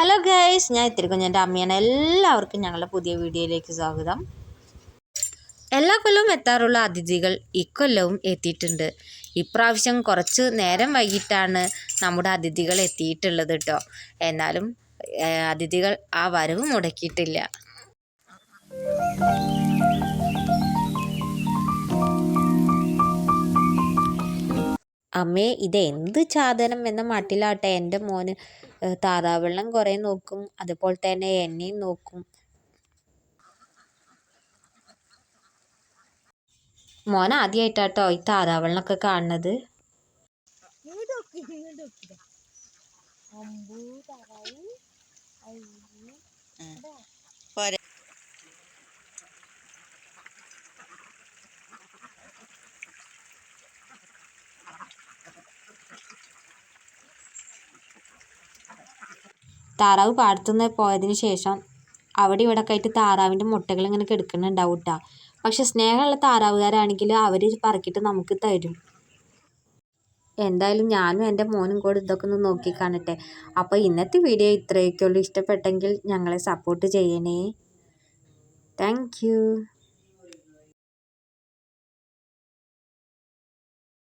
Hello guys ഞാൻ ഇത്തിരിക്കുഞ്ഞന്റെ അമ്മയാണ്. എല്ലാവർക്കും ഞങ്ങളുടെ പുതിയ വീഡിയോയിലേക്ക് സ്വാഗതം. എല്ലാ കൊല്ലവും എത്താറുള്ള അതിഥികൾ ഇക്കൊല്ലവും എത്തിയിട്ടുണ്ട്. ഇപ്രാവശ്യം കുറച്ച് നേരം വൈകിട്ടാണ് നമ്മുടെ അതിഥികൾ എത്തിയിട്ടുള്ളത് കേട്ടോ എന്നാലും അതിഥികൾ ആ വരവ് മുടക്കിയിട്ടില്ല. അമ്മേ ഇതെന്ത് സാധനം എന്ന മട്ടിലാട്ടെ. എന്റെ മോന് താതാവെള്ളം കുറേ നോക്കും. അതുപോലെ തന്നെ എന്നെയും നോക്കും. മോൻ ആദ്യമായിട്ടാട്ടോ ഈ താറാവെള്ളമൊക്കെ കാണുന്നത്. താറാവ് പാടത്തുനിന്ന് പോയതിന് ശേഷം അവിടെ ഇവിടെ ഒക്കെ ആയിട്ട് താറാവിന്റെ മുട്ടകൾ ഇങ്ങനെ കിടക്കുന്നുണ്ടാവും കേട്ടോ പക്ഷെ സ്നേഹമുള്ള താറാവുകാരാണെങ്കിൽ അവർ പറക്കിയിട്ട് നമുക്ക് തരും. എന്തായാലും ഞാനും എന്റെ മോനും കൂടെ ഇതൊക്കെ ഒന്ന് നോക്കി കാണട്ടെ. അപ്പോൾ ഇന്നത്തെ വീഡിയോ ഇത്രയൊക്കെ ഉള്ളൂ ഇഷ്ടപ്പെട്ടെങ്കിൽ ഞങ്ങളെ സപ്പോർട്ട് ചെയ്യണേ. താങ്ക്